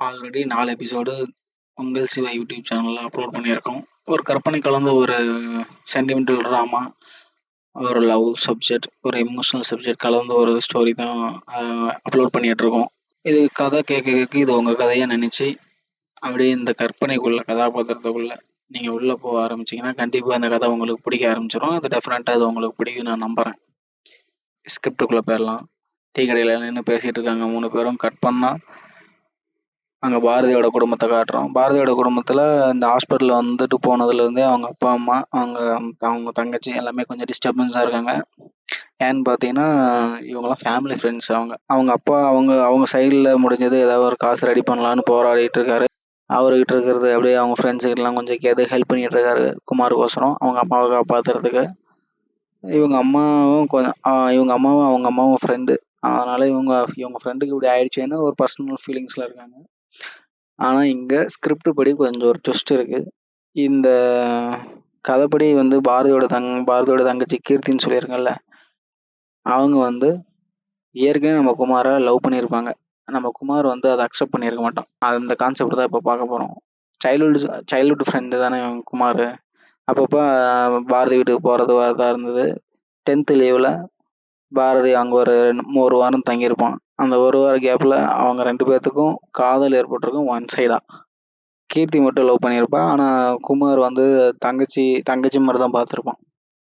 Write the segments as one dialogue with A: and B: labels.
A: Already நாலு episode உங்கள் Siva YouTube சேனலில் அப்லோட் பண்ணியிருக்கோம். ஒரு கற்பனை கலந்த ஒரு சென்டிமெண்டல் ட்ராமா, ஒரு லவ் சப்ஜெக்ட், ஒரு எமோஷனல் சப்ஜெக்ட் கலந்த ஒரு ஸ்டோரி தான் அப்லோட் பண்ணிகிட்ருக்கோம். இது கதை கேட்க கேட்க இது உங்கள் கதையாக நினச்சி அப்படியே இந்த கற்பனைக்குள்ளே கதாபாத்திரத்துக்குள்ளே நீங்கள் உள்ளே போக ஆரம்பிச்சீங்கன்னா, கண்டிப்பாக அந்த கதை உங்களுக்கு பிடிக்க ஆரம்பிச்சிடும் அது டெஃபினட்டாக அது உங்களுக்கு பிடிக்கும் நான் நம்புகிறேன் ஸ்கிரிப்டுக்குள்ளே போயிடலாம் டீ கடையில் நின்று பேசிகிட்டு இருக்காங்க மூணு பேரும். கட் பண்ணால் அங்கே பாரதியோட குடும்பத்தை காட்டுறோம். பாரதியோட குடும்பத்தில் இந்த ஹாஸ்பிட்டலில் வந்துட்டு போனதுலேருந்தே அவங்க அப்பா, அம்மா, அவங்க அவங்க தங்கச்சி எல்லாமே கொஞ்சம் டிஸ்டர்பன்ஸாக இருக்காங்க. ஏன்னு பார்த்தீங்கன்னா, இவங்கெல்லாம் ஃபேமிலி ஃப்ரெண்ட்ஸ் அவங்க. அவங்க அப்பா அவங்க அவங்க சைடில் முடிஞ்சது ஏதாவது ஒரு காசு ரெடி பண்ணலான்னு போராடிட்டு இருக்காரு. அவருகிட்ட இருக்கிறது அப்படியே அவங்க ஃப்ரெண்ட்ஸுக்கிட்டலாம் கொஞ்சம் கேட்டு ஹெல்ப் பண்ணிகிட்டு இருக்காரு குமாருக்கோசரம், அவங்க அம்மாவ காப்பாற்றுறதுக்கு இவங்க அம்மாவும் கொஞ்சம் இவங்க அம்மாவும் அவங்க அம்மாவும் ஃப்ரெண்டு. அதனால் இவங்க இவங்க ஃப்ரெண்டுக்கு இப்படி ஆயிடுச்சேன்னு ஒரு பர்சனல் ஃபீலிங்ஸில் இருக்காங்க. ஆனா இங்க ஸ்கிரிப்ட் படி கொஞ்சம் ஒரு ட்விஸ்ட் இருக்கு. இந்த கதைப்படி வந்து பாரதியோட தங் பாரதியோட தங்கச்சி கீர்த்தின்னு சொல்லியிருக்கேன்ல, அவங்க வந்து ஏற்கனவே நம்ம குமார லவ் பண்ணியிருப்பாங்க. நம்ம குமார் வந்து அதை அக்செப்ட் பண்ணியிருக்க மாட்டான். அந்த கான்செப்ட் தான் இப்போ பார்க்க போறோம். சைல்ட்ஹுட் சைல்ட்ஹுட் ஃப்ரெண்டு தானே என் குமார் அப்பப்போ பாரதி வீட்டுக்கு போகிறது வரதா இருந்தது. டென்த்து லீவில் பாரதி அங்கே ஒரு ஒரு வாரம் தங்கியிருப்பான். அந்த ஒரு வார கேப்பில் அவங்க ரெண்டு பேர்த்துக்கும் காதல் ஏற்பட்டிருக்கும் ஒன் சைடாக கீர்த்தி மட்டும் லவ் பண்ணியிருப்பா. ஆனால் குமார் வந்து தங்கச்சி தங்கச்சி மாதிரி தான் பார்த்துருப்பான்.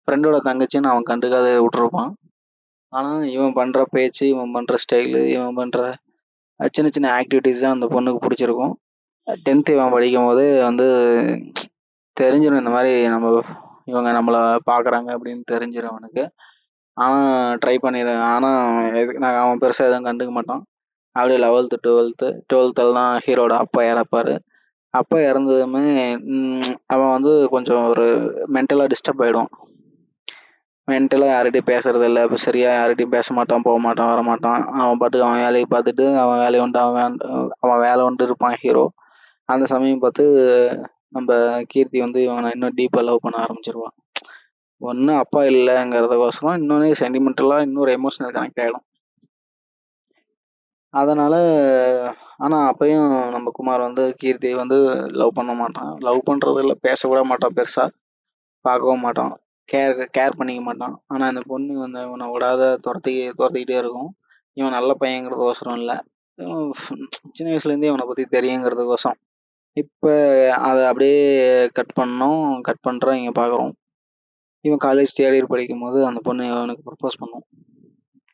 A: ஃப்ரெண்டோட தங்கச்சின்னு அவன் கண்டுக்காத விட்டுருப்பான். ஆனால் இவன் பண்ணுற பேச்சு, இவன் பண்ணுற ஸ்டைலு, இவன் பண்ணுற சின்ன சின்ன ஆக்டிவிட்டீஸ் தான் அந்த பொண்ணுக்கு பிடிச்சிருக்கும். 10த் இவன் படிக்கும்போதே வந்து தெரிஞ்சிடும் இந்த மாதிரி நம்ம இவங்க நம்மளை பார்க்குறாங்க அப்படின்னு தெரிஞ்சிரும் அவனுக்கு. ஆனால் ட்ரை பண்ணிடுவேன் ஆனால் எதுக்கு நான் அவன் பெருசாக எதுவும் கண்டுக்க மாட்டான். அப்படியே 11த், 12த் 12த்ல தான் ஹீரோட அப்பா இறப்பாரு. அப்பா இறந்ததுமே அவன் வந்து கொஞ்சம் ஒரு மென்டலாக டிஸ்டர்ப் ஆகிடுவான் மென்டலாக யார்கிட்டையும் பேசுறது இல்லை இப்போ சரியாக யார்கிட்டையும் பேச மாட்டான், போக மாட்டான், வர மாட்டான் அவன் பாட்டுக்கு அவன் வேலையை பார்த்துட்டு, அவன் வேலையை உண்டு அவன் அவன் வேலை உண்டு இருப்பான் ஹீரோ. அந்த சமயம் பார்த்து நம்ம கீர்த்தி வந்து இவனை இன்னும் டீப்பாக லவ் பண்ண ஆரம்பிச்சிருவான் ஒன்று அப்பா இல்லைங்கிறதுக்கோசரம் இன்னொன்று சென்டிமெண்டலாக இன்னொரு எமோஷனல் கனெக்ட் ஆகிடும் அதனால் ஆனால் அப்பையும் நம்ம குமார் வந்து கீர்த்தி வந்து லவ் பண்ண மாட்டான். லவ் பண்ணுறது இல்லை பேசக்கூட மாட்டான் பெருசாக பார்க்கவும் மாட்டான். கேர் கேர் பண்ணிக்க மாட்டான். ஆனால் இந்த பொண்ணு வந்து இவனை விடாத துரத்தி துரத்திக்கிட்டே இருக்கும். இவன் நல்ல பையங்கிறதுக்கோசரம் இல்லை சின்ன வயசுலேருந்தே இவனை பற்றி தெரியுங்கிறதுக்கோசரம். இப்போ அதை அப்படியே கட் பண்ணோம். கட் பண்ணுறோம் இங்கே பார்க்குறோம். இவன் காலேஜ் தேர்ட் இயர் படிக்கும்போது அந்த பொண்ணு இவனுக்கு ப்ரப்போஸ் பண்ணும்.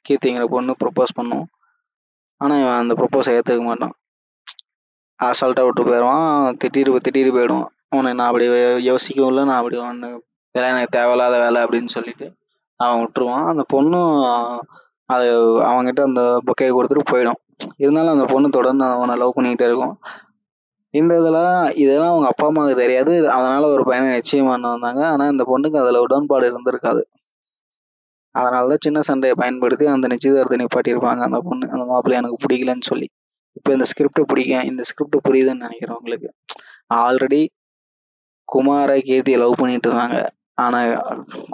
A: கீர்த்திங்கிற பொண்ணு ப்ரப்போஸ் பண்ணும். ஆனால் இவன் அந்த ப்ரப்போஸ ஏற்றுக்க மாட்டான். அசால்ட்டாக விட்டு போயிடுவான் திட்டிட்டு திட்டிட்டு போயிடுவான். உன்ன நான் அப்படி யோசிக்கவும் இல்லை நான் அப்படி ஒன்று இதெல்லாம் எனக்கு தேவையில்லாத வேலை அப்படின்னு சொல்லிட்டு அவன் விட்டுருவான். அந்த பொண்ணும் அது அவங்ககிட்ட அந்த பொக்கேய கொடுத்துட்டு போயிடும். இருந்தாலும் அந்த பொண்ணு தொடர்ந்து அவனை லவ் பண்ணிக்கிட்டே இருக்கும். இந்த இதெல்லாம் இதெல்லாம் அவங்க அப்பா, அம்மாவுக்கு தெரியாது. அதனால ஒரு பையனை நிச்சயம் பண்ண வந்தாங்க. ஆனால் இந்த பொண்ணுக்கு அதில் உடன்பாடு இருந்திருக்காது. அதனால தான் சின்ன சண்டையை பயன்படுத்தி அந்த நிச்சயதார்த்தத்தை நிப்பாட்டியிருப்பாங்க அந்த பொண்ணு. அந்த மாப்பிள்ளை எனக்கு பிடிக்கலன்னு சொல்லி. இப்போ இந்த ஸ்கிரிப்டை பிடிக்கும் இந்த ஸ்கிரிப்ட் புரியுதுன்னு நினைக்கிறேன் உங்களுக்கு. ஆல்ரெடி குமாரை கீர்த்தியை லவ் பண்ணிட்டு இருந்தாங்க. ஆனால்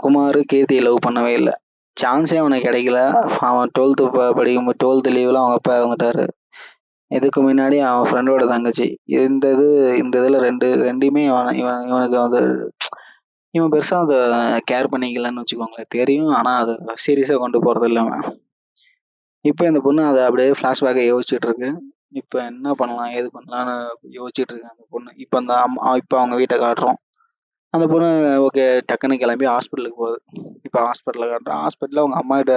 A: குமாரு கீர்த்தியை லவ் பண்ணவே இல்லை சான்ஸே அவனுக்கு கிடைக்கல. அவன் 12த் ப படிக்கும்போது டுவெல்த்து லீவில் அவங்க அப்பா இறந்துட்டாரு. இதுக்கு முன்னாடி அவன் ஃப்ரெண்டோட தங்கச்சி. இந்த இது இந்த இதில் ரெண்டு ரெண்டையுமே இவன் இவன் இவனுக்கு வந்து இவன் பெருசாக அதை கேர் பண்ணிக்கலன்னு வச்சுக்கோங்களேன். தெரியும். ஆனால் அதை சீரியஸாக கொண்டு போகிறது இல்லை அவன். இந்த பொண்ணு அதை அப்படியே ஃப்ளாஷ்பேக்க யோசிச்சுட்டு இருக்கு. இப்போ என்ன பண்ணலாம்? ஏது பண்ணலான்னு யோசிச்சுட்டு இருக்கு அந்த பொண்ணு. இப்போ அந்த அம்மா இப்போ அவங்க வீட்டை காட்டுறோம். அந்த பொண்ணு ஓகே டக்குன்னு கிளம்பி ஹாஸ்பிட்டலுக்கு போகுது. இப்போ ஹாஸ்பிட்டலில் காட்டுறோம். ஹாஸ்பிட்டலில் அவங்க அம்மாகிட்ட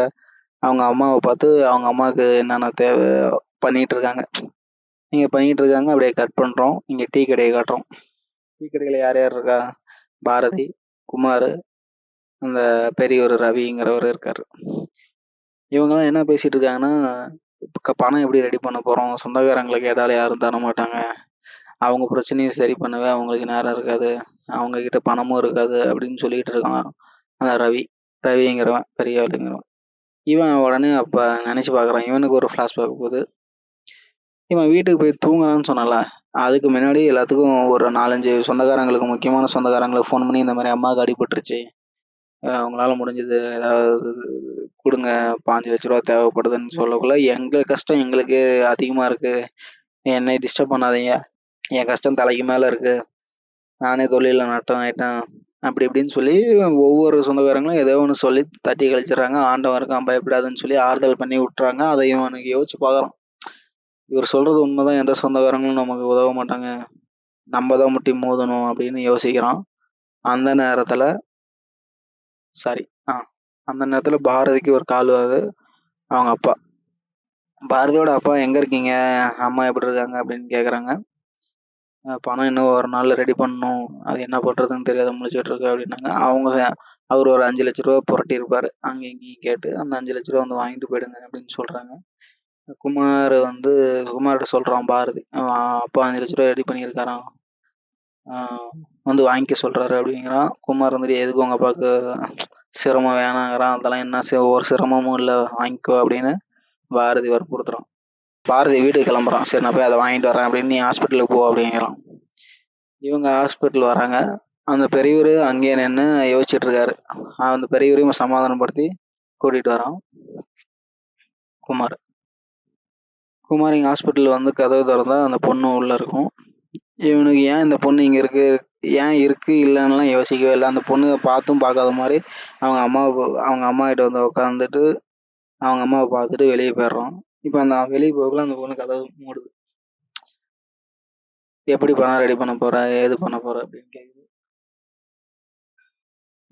A: அவங்க அம்மாவை பார்த்து அவங்க அம்மாவுக்கு என்னென்ன தேவை பண்ணிட்டு இருக்காங்க. நீங்க பண்ணிட்டு இருக்காங்க. அப்படியே கட் பண்றோம். இங்க டீ கடையை காட்டுறோம். டீ கடையில யார் யார் இருக்கா? பாரதி, குமார் அந்த பெரியவர் ரவிங்கிறவர் இருக்காரு. இவங்கலாம் என்ன பேசிட்டு இருக்காங்கன்னா, இப்போ பணம் எப்படி ரெடி பண்ண போறோம்? சொந்தக்காரங்கள கேட்டாலும் யாரும் தர மாட்டாங்க அவங்க பிரச்சனையும் சரி பண்ணவே அவங்களுக்கு நேரம் இருக்காது. அவங்க கிட்ட பணமும் இருக்காது அப்படின்னு சொல்லிட்டு இருக்கான். அந்த ரவி. ரவிங்கிறவன் பெரிய ஆளுங்கிறவன். இவன் உடனே அப்ப நினைச்சு பார்க்குறான். இவனுக்கு ஒரு ஃப்ளாஷ்பேக் போகுது. இவன் வீட்டுக்கு போய் தூங்குறான்னு சொன்னால அதுக்கு முன்னாடி எல்லாத்துக்கும் ஒரு 4, 5 சொந்தக்காரங்களுக்கு முக்கியமான சொந்தக்காரங்களுக்கு ஃபோன் பண்ணி இந்த மாதிரி அம்மாவுக்கு அடிபட்டுருச்சு. அவங்களால முடிஞ்சது ஏதாவது கொடுங்க பாஞ்சு லட்ச ரூபா தேவைப்படுதுன்னு சொல்லக்குள்ள, எங்க கஷ்டம் எங்களுக்கு அதிகமாக இருக்கு. என்னை டிஸ்டர்ப் பண்ணாதீங்க. என் கஷ்டம் தலைக்கு மேலே இருக்கு. நானே தொழிலில் நட்டம் ஆயிட்டேன். அப்படி இப்படின்னு சொல்லி ஒவ்வொரு சொந்தக்காரங்களும் ஏதோ ஒன்று சொல்லி தட்டி கழிச்சிடுறாங்க. ஆண்டவன் இருக்கான் பயப்படாதுன்னு சொல்லி ஆறுதல் பண்ணி விட்டுறாங்க. அதை இவனுக்கு யோசிச்சு பார்க்குறான் இவர் சொல்றது உண்மைதான். எந்த சொந்தக்காரங்களும் நமக்கு உதவ மாட்டாங்க. நம்ம தான் முட்டி மோதணும் அப்படின்னு யோசிக்கிறான். அந்த நேரத்தில் சாரி ஆ அந்த நேரத்தில் பாரதிக்கு ஒரு கால் வருது. அவங்க அப்பா. பாரதியோட அப்பா எங்கே இருக்கீங்க? அம்மா எப்படி இருக்காங்க? அப்படின்னு கேட்குறாங்க பணம் இன்னும் ஒரு நாள் ரெடி பண்ணணும். அது என்ன பண்ணுறதுன்னு தெரியாத முடிச்சுட்டு இருக்கு அப்படின்னாங்க. அவங்க அவர் ஒரு அஞ்சு லட்ச ரூபா புரட்டி இருப்பார் அங்கே இங்கேயும் கேட்டு அந்த அஞ்சு லட்ச ரூபா வந்து வாங்கிட்டு போயிடுங்க அப்படின்னு சொல்கிறாங்க குமார் வந்து குமார்கிட்ட சொல்கிறான் பாரதி. அப்பா அஞ்சு லட்ச ரூபா ரெடி பண்ணியிருக்காராம். வந்து வாங்கிக்க சொல்கிறாரு அப்படிங்கிறான். குமார் வந்துட்டு எதுக்கு உங்கள் அப்பாவுக்கு சிரமம் வேணாங்கிறான். அதெல்லாம் என்ன ஒரு சிரமமும் இல்லை. வாங்கிக்கோ அப்படின்னு பாரதி வற்புறுத்துறான். பாரதி வீட்டுக்கு கிளம்புறான். சரி நான் போய் அதை வாங்கிட்டு வரேன் அப்படின்னு நீ ஹாஸ்பிட்டலுக்கு போ அப்படிங்கிறான். இவங்க ஹாஸ்பிட்டல் வராங்க. அந்த பெரியவர் அங்கேயே நின்று யோசிச்சுட்டு இருக்காரு. அந்த பெரியவரையும் சமாதானப்படுத்தி கூட்டிகிட்டு வரான் குமார். குமார் இங்கே ஹாஸ்பிட்டலில் வந்து கதவு திறந்தா அந்த பொண்ணு உள்ளே இருக்கும். இவனுக்கு ஏன் இந்த பொண்ணு இங்கே இருக்கு? ஏன் இருக்கு? இல்லைன்னுலாம் யோசிக்கவே இல்லை. அந்த பொண்ணு பார்த்தும் பார்க்காத மாதிரி அவங்க அம்மாவை அவங்க அம்மா கிட்ட வந்து உட்காந்துட்டு அவங்க அம்மாவை பார்த்துட்டு வெளியே போயிடுறான். இப்போ அந்த வெளியே போகல அந்த பொண்ணு கதவு மூடுது. எப்படி பணம் ரெடி பண்ண போற? ஏது பண்ண போற? அப்படின்னு கேட்குது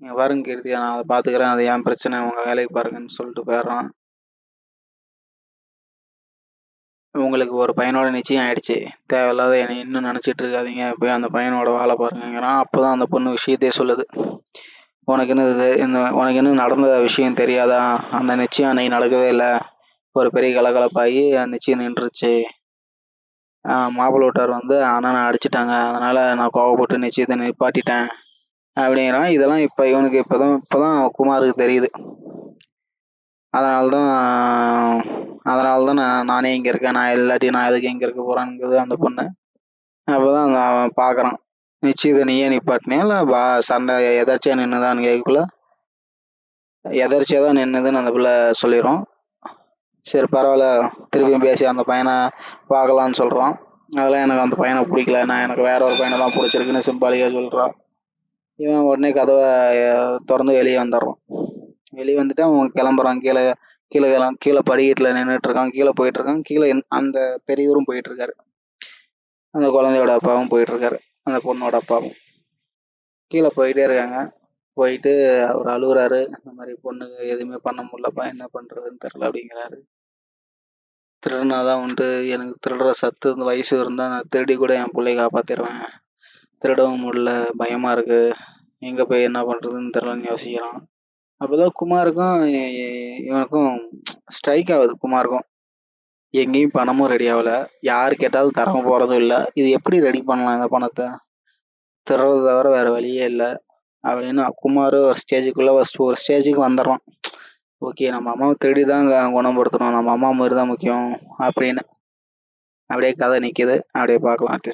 A: நீங்கள் பாருங்க கீர்த்தியா நான் அதை பார்த்துக்கிறேன். அது ஏன் பிரச்சனை? உங்கள் வேலைக்கு பாருங்கன்னு சொல்லிட்டு போயிடுறான். உங்களுக்கு ஒரு பையனோட நிச்சயம் ஆயிடுச்சு. தேவையில்லாத என்னை இன்னும் நினச்சிட்டு இருக்காதீங்க. போய் அந்த பையனோட வாழை பாருங்கிறான் அப்போ தான் அந்த பொண்ணு விஷயத்தையே சொல்லுது. உனக்கு என்ன இது? இந்த உனக்கு என்ன நடந்த விஷயம் தெரியாதா? அந்த நிச்சயம் அன்னைக்கு நடக்கவே இல்லை. ஒரு பெரிய கலகலப்பாகி அந்த நிச்சயம் நின்றுச்சு மாப்பிள்ளை வீட்டார் வந்து அண்ணனை அடிச்சிட்டாங்க. அதனால் நான் கோவப்பட்டு நிச்சயத்தை நிப்பாட்டிட்டேன். அப்படிங்கிறான். இதெல்லாம் இப்போ இவனுக்கு இப்போ தான் இப்போ தான் குமாருக்கு தெரியுது. அதனால தான் அதனால தான் நான் நானே இங்கே இருக்கேன். நான் இல்லாட்டி நான் எதுக்கு இங்கே இருக்க போகிறேங்கிறது அந்த பொண்ணு. அப்போ தான் அவன் பார்க்குறான் நிச்சயத்தை நீயே நிப்பாட்டினே இல்லை பா சண்டை எதர்ச்சியாக நின்றுதான்னு கேட்கக்குள்ள எதர்ச்சியாக தான் நின்றுதுன்னு அந்த பிள்ளை சொல்லிடும் சரி பரவாயில்ல. திருப்பியும் பேசி அந்த பையனை பார்க்கலான்னு சொல்கிறான் அதெல்லாம் எனக்கு அந்த பையனை பிடிக்கல. நான் எனக்கு வேற ஒரு பையனை தான் பிடிச்சிருக்குன்னு சிம்பாலிக்காக சொல்கிறான் இவன் உடனே கதவை திறந்து வெளியே வந்துடுறான். வெளியே வந்துட்டு அவன் கிளம்புறான். கீழே கீழே கீழே படிக்கட்டில் நின்றுட்டு இருக்கான் கீழே போயிட்டு இருக்கான் கீழே அந்த பெரியவரும் போயிட்டு இருக்காரு அந்த குழந்தையோட அப்பாவும் போயிட்டு இருக்காரு அந்த பொண்ணோட அப்பாவும். கீழே போயிட்டே இருக்காங்க. போயிட்டு அவர் அழுகுறாரு. இந்த மாதிரி பொண்ணுக்கு எதுவுமே பண்ண முடியலப்பா என்ன பண்ணுறதுன்னு தெரில அப்படிங்கிறாரு. திருடினா தான் வந்துட்டு எனக்கு திருடுற சத்து இந்த வயசு இருந்தால் நான் திருடி கூட என் பிள்ளைய காப்பாற்றிடுவேன் திருடவும் முடியல பயமாக இருக்குது எங்கே போய் என்ன பண்ணுறதுன்னு தெரிலன்னு யோசிக்கிறான். அப்போதான் குமாருக்கும் இவனுக்கும் ஸ்ட்ரைக் ஆகுது குமாருக்கும். எங்கேயும் பணமும் ரெடி ஆகல. யார் கேட்டாலும் தரம போகிறதும் இல்லை. இது எப்படி ரெடி பண்ணலாம் இந்த பணத்தை? திருறது தவிர வேறு வழியே இல்லை. அப்படின்னு குமார் ஒரு ஸ்டேஜுக்குள்ளே ஃபஸ்ட்டு ஒரு ஸ்டேஜுக்கு வந்துடுறான். ஓகே நம்ம அம்மாவை தேடி தான் குணப்படுத்தணும். நம்ம அம்மா மாதிரி தான் முக்கியம் அப்படின்னு. அப்படியே கதை நிற்கிது அப்படியே பார்க்கலாம் அடுத்த